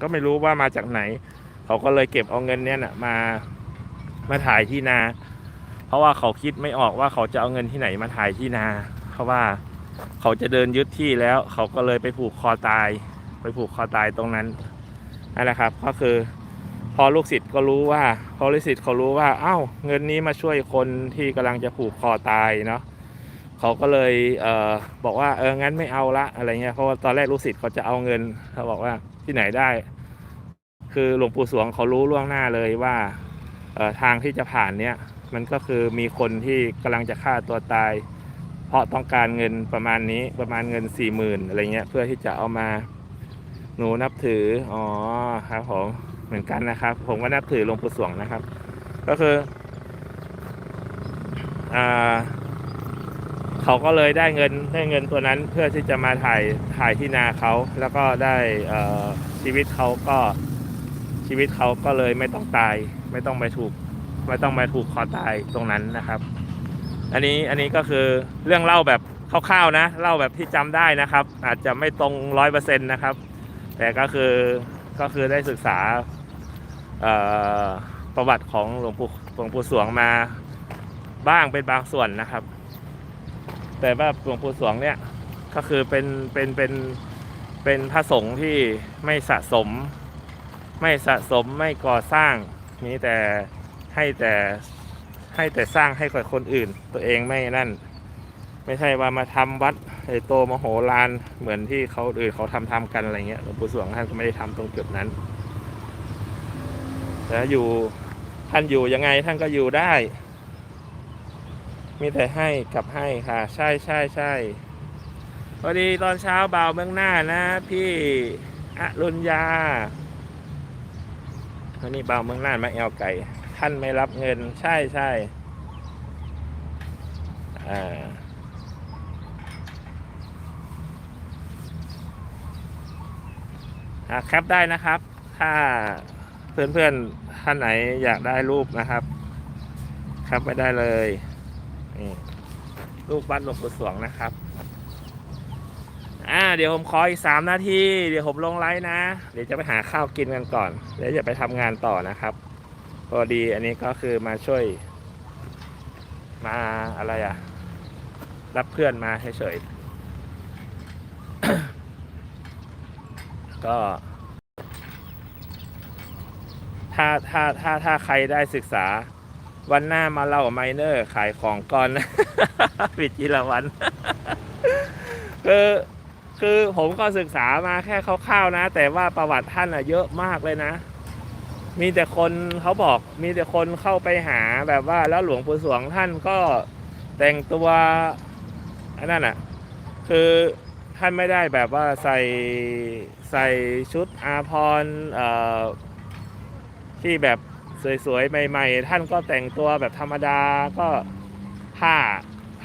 ก็ไม่รู้ว่ามาจากไหน เขาก็เลยเก็บเอาเงินเนี้ยนะมามาถ่ายที่นา เพราะว่าเขาคิดไม่ออกว่าเขาจะเอาเงินที่ไหนมาถ่ายที่นา เพราะว่าเขาจะเดินยึดที่แล้ว เขาก็เลยไปผูกคอตาย ไปผูกคอตายตรงนั้นนั่นแหละครับ ก็คือพอลูกศิษย์ก็รู้ว่า พอลูกศิษย์เขารู้ว่า เอ้า เงินนี้มาช่วยคนที่กำลังจะผูกคอตายเนาะเขาก็เลยเออบอกว่าเอองั้นไม่เอาละอะไรเงี้ยเพราะว่าตอนแรกลูกศิษย์เขาจะเอาเงินเขาบอกว่า ที่ไหนได้ คือหลวงปู่สวงเขารู้ล่วงหน้าเลยว่าทางที่จะผ่านเนี้ยมันก็คือมีคนที่กำลังจะฆ่าตัวตาย เพราะต้องการเงินประมาณนี้ประมาณเงินสี่หมื่นอะไรเงี้ยเพื่อที่จะเอามาหนูนับถืออ๋อครับผมเหมือนกันนะครับ ผมก็นับถือหลวงปู่สวงนะครับ ก็คืออ่า เขาก็เลยได้เงินได้เงินตัวนั้นเพื่อที่จะมาถ่ายถ่ายที่นาเขา แล้วก็ได้ชีวิตเขาก็ชีวิตเขาก็เลยไม่ต้องตาย ไม่ต้องไปถูกไม่ต้องมาถูกคอตายตรงนั้นนะครับ อันนี้อันนี้ก็คือเรื่องเล่าแบบคร่าวๆนะเล่าแบบที่จำได้นะครับ อาจจะไม่ตรงร้อยเปอร์เซ็นต์นะครับ แต่ก็คือก็คือได้ศึกษาประวัติของหลวงปู่หลวงปู่สวงมาบ้างเป็นบางส่วนนะครับ แต่ว่าหลวงปู่สวงเนี่ยก็คือเป็นเป็นเป็นเป็นพระสงฆ์ที่ไม่สะสม ไม่สะสมไม่ก่อสร้างมีแต่ให้แต่ให้แต่สร้างให้กับคนอื่น ตัวเองไม่นั่น ไม่ใช่ว่ามาทำวัดใหญ่โตมโหฬารเหมือนที่เขาอื่นเขาทำทำกันอะไรเงี้ยหลวงปู่สวงท่านก็ไม่ได้ทำตรงจุดนั้นแต่อยู่ท่านอยู่ยังไงท่านก็อยู่ได้ มีแต่ให้กับให้ค่ะ ใช่ใช่ใช่พอดีตอนเช้าเบาเมืองหน้านะ พี่อรุณยาวันนี้บ่าเมืองหน้ามาแอวไก่ ท่านไม่รับเงิน ใช่ใช่อ่าอะแคปได้นะครับ ถ้าเพื่อนๆท่านไหนอยากได้รูปนะครับแคปไปได้เลย นี่รูปบ้านหลวงปู่สวงนะครับ อ่า เดี๋ยวผมขออีกสามนาที เดี๋ยวผมลงไลฟ์นะ เดี๋ยวจะไปหาข้าวกินกันก่อน เดี๋ยวจะไปทำงานต่อนะครับ พอดีอันนี้ก็คือมาช่วย มาอะไรอะ รับเพื่อนมาเฉยๆ ก็ ถ้าถ้าถ้าถ้าใครได้ศึกษา วันหน้ามาเล่าไมเนอร์ขายของก่อนปิดจีละวันคือคือผมก็ศึกษามาแค่คร่าวๆนะ แต่ว่าประวัติท่านอะเยอะมากเลยนะ มีแต่คนเขาบอกมีแต่คนเข้าไปหาแบบว่าแล้วหลวงปู่สวงท่านก็แต่งตัวอันนั้นอะคือท่านไม่ได้แบบว่าใส่ใส่ชุดอาภรณ์ที่แบบ สวยๆ ใหม่ ๆ ท่านก็แต่งตัวแบบธรรมดาก็ผ้า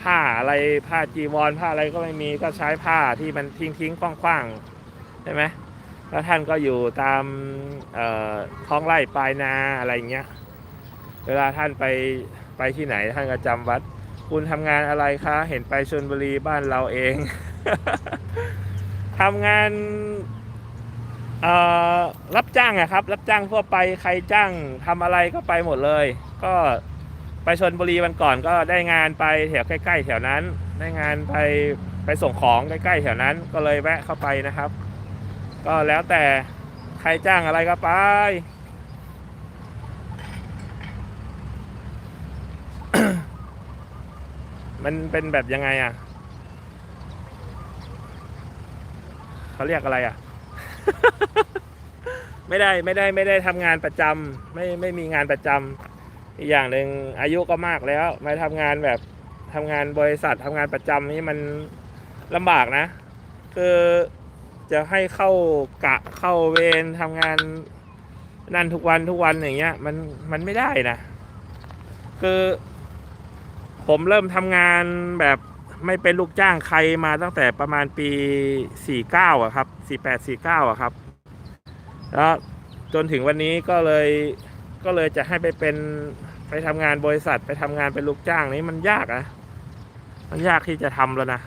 ผ้าอะไรผ้าจีวรผ้าอะไรก็ไม่มีก็ใช้ผ้าที่มันทิ้งๆกว้างๆใช่ไหมแล้วท่านก็อยู่ตามท้องไร่ปลายนาอะไรอย่างเงี้ยเวลาท่านไปไปที่ไหนท่านก็จำวัด คุณทำงานอะไรคะ เห็นไปชนบุรีบ้านเราเอง ทำงาน รับจ้างอะครับ รับจ้างทั่วไปใครจ้างทำอะไรก็ไปหมดเลย ก็ไปชนบุรีวันก่อนก็ได้งานไปแถวใกล้ ๆ แถวนั้น ได้งานไปไปส่งของใกล้ๆแถวนั้นก็เลยแวะเข้าไปนะครับ ก็แล้วแต่ใครจ้างอะไรก็ไปมันเป็นแบบยังไงอะเขาเรียกอะไรอะ ไม่ได้ไม่ได้ไม่ได้ทำงานประจำไม่ไม่มีงานประจำอีกอย่างหนึ่งอายุก็มากแล้วมาทำงานแบบทำงานบริษัททำงานประจำนี่มันลำบากนะ คือจะให้เข้ากะเข้าเวรทำงานนั่นทุกวันทุกวันอย่างเงี้ย มันมันไม่ได้นะ คือ ผมเริ่มทำงานแบบ ไม่เป็นลูกจ้างใครมาตั้งแต่ประมาณปี 49อะครับ 48 49อะครับ แล้วจนถึงวันนี้ก็เลยก็เลยจะให้ไปเป็นไปทำงานบริษัทไปทำงานเป็นลูกจ้างนี้มันยากนะ มันยากที่จะทำแล้วนะ